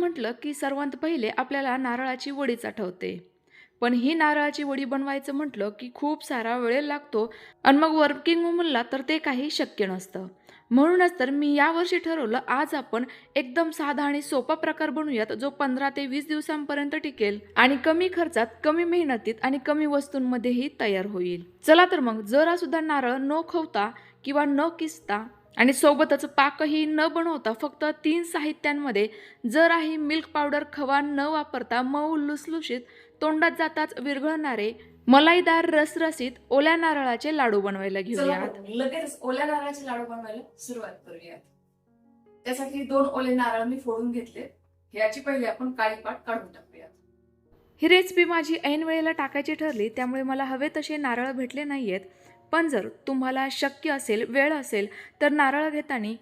म्हटलं की सर्वांत पहिले आपल्याला नारळाची वडीच आठवते. पण ही नारळाची वडी बनवायचं म्हटलं की खूप सारा वेळ लागतो आणि मग वर्किंग वुमनला तर ते काही शक्य नसतं. म्हणूनच तर मी यावर्षी ठरवलं आज आपण एकदम साधा आणि सोपा प्रकार बनवूयात जो पंधरा ते वीस दिवसांपर्यंत टिकेल आणि कमी खर्चात कमी मेहनतीत आणि कमी वस्तूंमध्येही तयार होईल. चला तर मग जरा सुद्धा नारळ न खवता किंवा न किसता आणि सोबतच पाकही न बनवता फक्त तीन साहित्यांमध्ये जराही मिल्क पावडर खवा न वापरता मऊ लुसलुशीत तोंडात जाताच विरघळणारे मलाईदार रसरसीत ओल्या नारळाचे लाडू बनवायला घेऊयात. लगेच ओल्या नारळाचे लाडू बनवायला सुरुवात करूयात. त्यासाठी दोन ओले नारळ मी फोडून घेतले. याची पहिले आपण काळी पाट काढून टाकूयात. ही रेसिपी माझी ऐन वेळेला टाकायची ठरली त्यामुळे मला हवे तसे नारळ भेटले नाहीयेत. पण जर तुम्हाला शक्य असेल वेळ असेल तर नारळ घेताना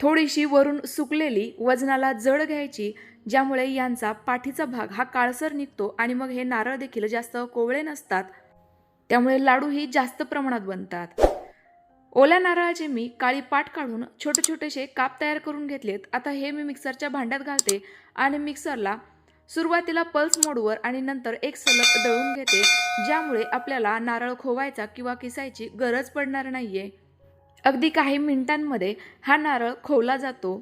थोडीशी वरून सुकलेली वजनाला जड घ्यायची ज्यामुळे यांचा पाठीचा भाग हा काळसर निघतो आणि मग हे नारळ देखील जास्त कोवळे नसतात. त्यामुळे लाडूही जास्त प्रमाणात बनतात. ओल्या नारळाचे मी काळी पाट काढून छोटे छोटेसे काप तयार करून घेतलेत. आता हे मी मिक्सरच्या भांड्यात घालते आणि मिक्सरला सुरुवातीला पल्स मोडवर आणि नंतर एक सलग दळून घेते ज्यामुळे आपल्याला नारळ खोवायचा किंवा किसायची गरज पडणार नाहीये. अगदी काही मिनिटांमध्ये हा नारळ खोवला जातो.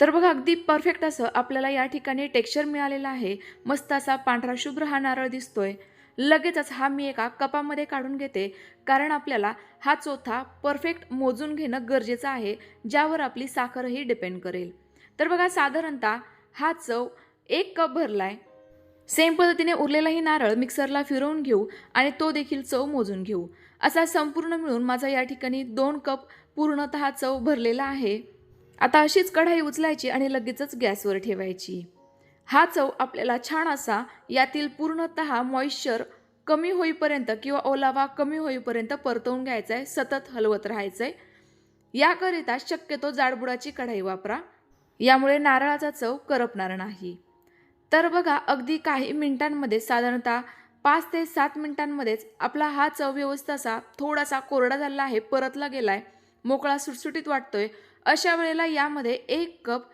तर बघा अगदी परफेक्ट असं आपल्याला या ठिकाणी टेक्स्चर मिळालेलं आहे. मस्त असा पांढरा शुभ्र हा नारळ दिसतोय. लगेचच हा मी एका कपामध्ये काढून घेते. कारण आपल्याला हा चोथा परफेक्ट मोजून घेणं गरजेचं आहे ज्यावर आपली साखरही डिपेंड करेल. तर बघा साधारणतः हा चव एक कप भरलाय. सेम पद्धतीने उरलेलाही नारळ मिक्सरला फिरवून घेऊ आणि तो देखील चव मोजून घेऊ. असा संपूर्ण मिळून माझा या ठिकाणी दोन कप पूर्णतः चव भरलेला आहे. आता अशीच कढाई उचलायची आणि लगेचच गॅसवर ठेवायची. हा चव आपल्याला छान असा यातील पूर्णतः मॉइश्चर कमी होईपर्यंत किंवा ओलावा कमी होईपर्यंत परतवून घ्यायचा आहे सतत हलवत राहायचं आहे याकरिता शक्यतो जाडबुडाची कढाई वापरा. यामुळे नारळाचा चव करपणार नाही. तर बघा अगदी काही मिनिटांमध्ये साधारणतः पाच ते सात मिनिटांमध्येच आपला हा चव व्यवस्था असा थोडासा कोरडा झाला आहे परतला गेला आहे मोकळा सुटसुटीत वाटतोय अशा वेळेला यामध्ये एक कप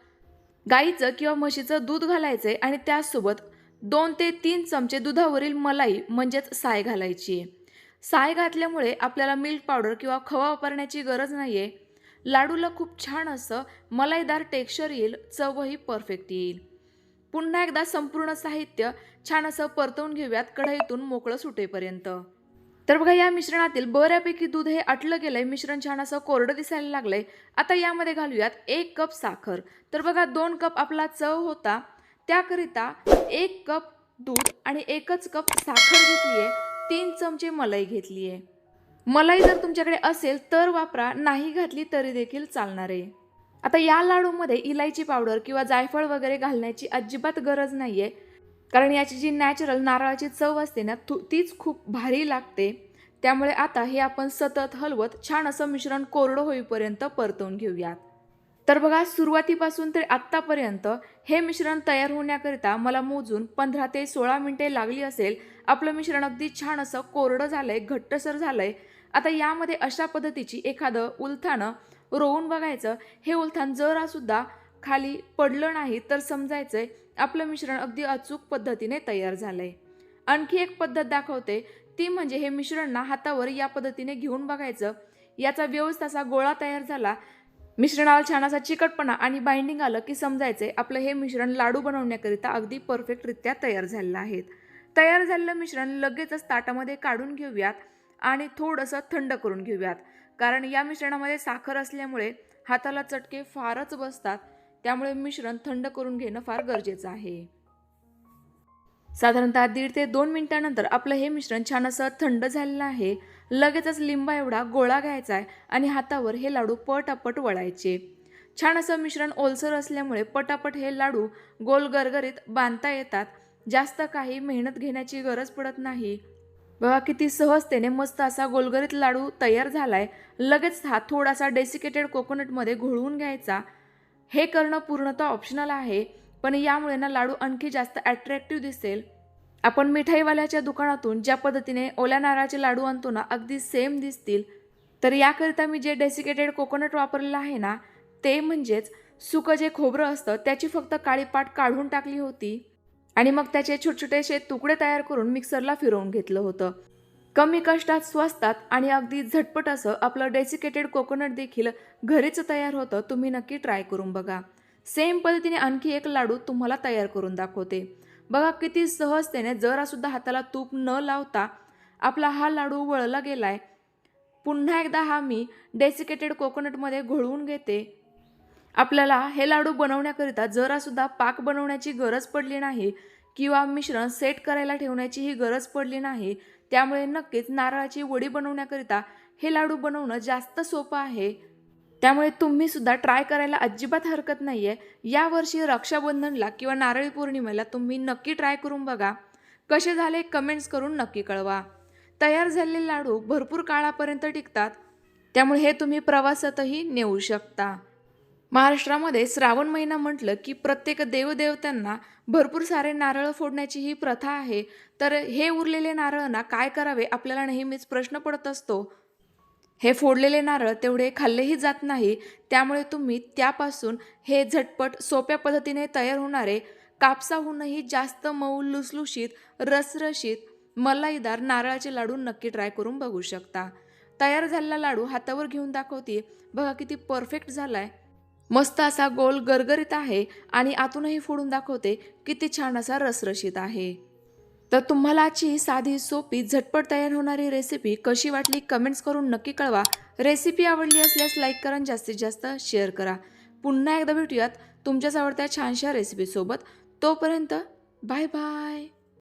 गाईचं किंवा म्हशीचं दूध घालायचं आहे आणि त्याचसोबत दोन ते तीन चमचे दुधावरील मलाई म्हणजेच साय घालायची. आहे साय घातल्यामुळे आपल्याला मिल्क पावडर किंवा खवा वापरण्याची गरज नाही आहे लाडूला खूप छान असं मलाईदार टेक्स्चर येईल चवही परफेक्ट येईल. पुन्हा एकदा संपूर्ण साहित्य छान असं परतवून घेऊयात कढईतून मोकळं सुटेपर्यंत. तर बघा या मिश्रणातील बऱ्यापैकी दूध हे आटलं गेलंय. मिश्रण छान असं कोरडं दिसायला लागलंय. आता यामध्ये घालूयात एक कप साखर. तर बघा दोन कप आपला चव होता. त्याकरिता एक कप दूध आणि एकच कप साखर घेतली आहे तीन चमचे मलाई घेतली आहे मलाई जर तुमच्याकडे असेल तर वापरा. नाही घातली तरी देखील चालणार. आहे आता या लाडूमध्ये इलायची पावडर किंवा जायफळ वगैरे घालण्याची अजिबात गरज नाही आहे कारण याची जी नॅचरल नारळाची चव असते ना तू तीच खूप भारी लागते. त्यामुळे आता हे आपण सतत हलवत छान असं मिश्रण कोरडं होईपर्यंत परतवून घेऊयात. तर बघा सुरुवातीपासून ते आत्तापर्यंत हे मिश्रण तयार होण्याकरिता मला मोजून पंधरा ते सोळा मिनिटे लागली असेल. आपलं मिश्रण अगदी छान असं कोरडं झालंय घट्टसर झालंय. आता यामध्ये अशा पद्धतीची एखादं उलथानं रोवून बघायचं. हे उलथान जरासुद्धा खाली पडलं नाही तर समजायचं आहे आपलं मिश्रण अगदी अचूक पद्धतीने तयार झालंय. आणखी एक पद्धत दाखवते ती म्हणजे हे मिश्रण ना हातावर या पद्धतीने घेऊन बघायचं. याचा व्यवस्थित असा गोळा तयार झाला मिश्रणाला छान असा चिकटपणा आणि बाइंडिंग आलं की समजायचंय आपलं हे मिश्रण लाडू बनवण्याकरिता अगदी परफेक्टरित्या तयार झालेलं आहे. तयार झालेलं मिश्रण लगेचच ताटामध्ये काढून घेऊयात आणि थोडंसं थंड करून घेऊयात. कारण या मिश्रणामध्ये साखर असल्यामुळे हाताला चटके फारच बसतात. त्यामुळे मिश्रण थंड करून घेणं फार गरजेचं आहे. साधारणतः दीड ते दोन मिनिटानंतर आपलं हे मिश्रण छान असं थंड झालेलं आहे. लगेचच लिंबा एवढा गोळा घ्यायचा आहे आणि हातावर हे लाडू पटापट वळायचे. छान असं मिश्रण ओलसर असल्यामुळे पटापट हे लाडू गोल गरगरीत बांधता येतात. जास्त काही मेहनत घेण्याची गरज पडत नाही. बघा किती सहजतेने मस्त असा गोलगरीत लाडू तयार झालाय. लगेच हा थोडासा डेसिकेटेड कोकोनटमध्ये घोळवून घ्यायचा. हे करणं पूर्णतः ऑप्शनल आहे पण यामुळे ना लाडू आणखी जास्त अट्रॅक्टिव्ह दिसेल. आपण मिठाईवाल्याच्या दुकानातून ज्या पद्धतीने ओल्या नारळाचे लाडू आणतो ना अगदी सेम दिसतील. तर याकरिता मी जे डेसिकेटेड कोकोनट वापरलेलं आहे ना ते म्हणजेच सुकं जे खोबरं असतं त्याची फक्त काळी पाट काढून टाकली होती. आणि मग त्याचे छोटे छोटेसे तुकडे तयार करून मिक्सरला फिरवून घेतलं होतं. कमी कष्टात स्वस्तात आणि अगदी झटपट असं आपलं डेसिकेटेड कोकोनट देखील घरीच तयार होतं तुम्ही नक्की ट्राय करून बघा. सेम पद्धतीने आणखी एक लाडू तुम्हाला तयार करून दाखवते. बघा किती सहजतेने जरासुद्धा हाताला तूप न लावता आपला हा लाडू वळला गेलाय. पुन्हा एकदा हा मी डेसिकेटेड कोकोनटमध्ये घोळवून घेते. आपल्याला हे लाडू बनवण्याकरिता जरासुद्धा पाक बनवण्याची गरज पडली नाही किंवा मिश्रण सेट करायला ठेवण्याचीही गरज पडली नाही. त्यामुळे नक्कीच नारळाची वडी बनवण्याकरिता हे लाडू बनवणं जास्त सोपं आहे. त्यामुळे तुम्ही सुद्धा ट्राय करायला अजिबात हरकत नाही आहे यावर्षी रक्षाबंधनला किंवा नारळी पौर्णिमेला तुम्ही नक्की ट्राय करून बघा. कसे झाले कमेंट्स करून नक्की कळवा. तयार झालेले लाडू भरपूर काळापर्यंत टिकतात. त्यामुळे हे तुम्ही प्रवासातही नेऊ शकता. महाराष्ट्रामध्ये श्रावण महिना म्हटलं की प्रत्येक देवदेवतांना भरपूर सारे नारळ फोडण्याची ही प्रथा आहे. तर हे उरलेले नारळांना काय करावे? आपल्याला नेहमीच प्रश्न पडत असतो. हे फोडलेले नारळ तेवढे खाल्लेही जात नाही. त्यामुळे तुम्ही त्यापासून हे झटपट सोप्या पद्धतीने तयार होणारे कापसाहूनही जास्त मऊ लुसलुशीत रसरशीत मलाईदार नारळाचे लाडू नक्की ट्राय करून बघू शकता. तयार झालेला लाडू हातावर घेऊन दाखवते बघा किती परफेक्ट झालाय. मस्त असा गोल गरगरीत आहे आणि आतूनही फोडून दाखवते किती छान असा रसरशीत आहे. तर तुम्हाला आजची साधी सोपी झटपट तयार होणारी रेसिपी कशी वाटली कमेंट्स करून नक्की कळवा. रेसिपी आवडली असल्यास लाईक करा आणि जास्तीत जास्त शेअर करा. पुन्हा एकदा भेटूयात तुमच्याच आवडत्या छानशा रेसिपीसोबत तोपर्यंत बाय बाय